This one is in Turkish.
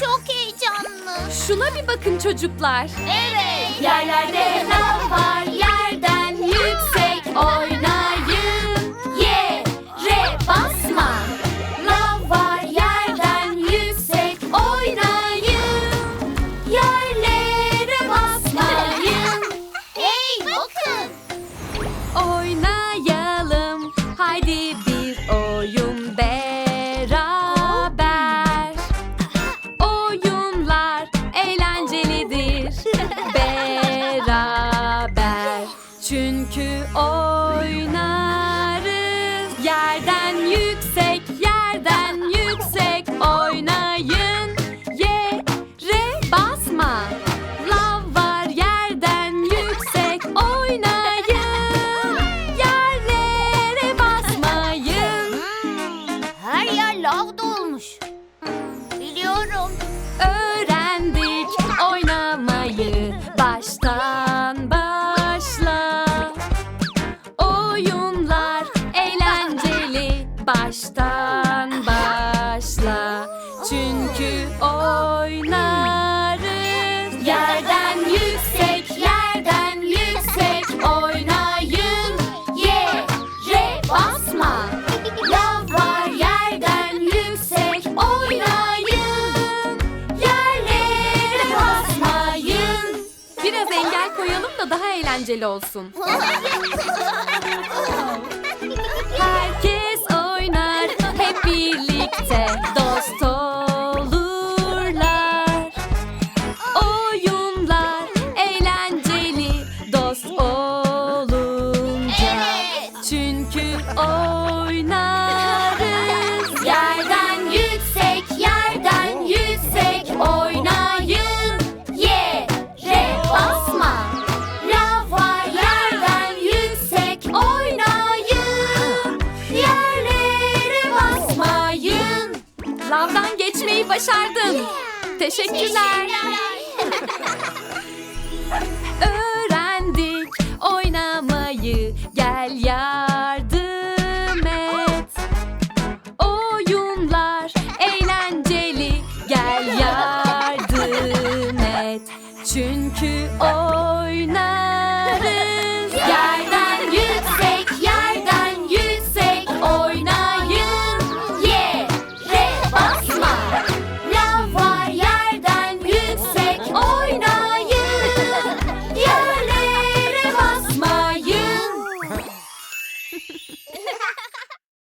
çok heyecanlı. Şuna bir bakın çocuklar. Evet. Yerlerde lav var yerden yüksek oynayın. Yere basma. Lav var yerden yüksek oynayın. Yerlere basmayın. Hey bakın. Oynayalım. Haydi her yer lav dolmuş. Biliyorum. Öğrendik oynamayı baştan başla. Oyunlar eğlenceli baştan başla. Çünkü oynarız Biraz engel koyalım da daha eğlenceli olsun. Herkes oynar hep birlikte dost olurlar. Oyunlar eğlenceli dost olunca. Çünkü oynarız Lavdan geçmeyi başardın. Teşekkürler. Öğrendik oynamayı gel yardım et. Oyunlar eğlenceli gel yardım et. Çünkü oynarız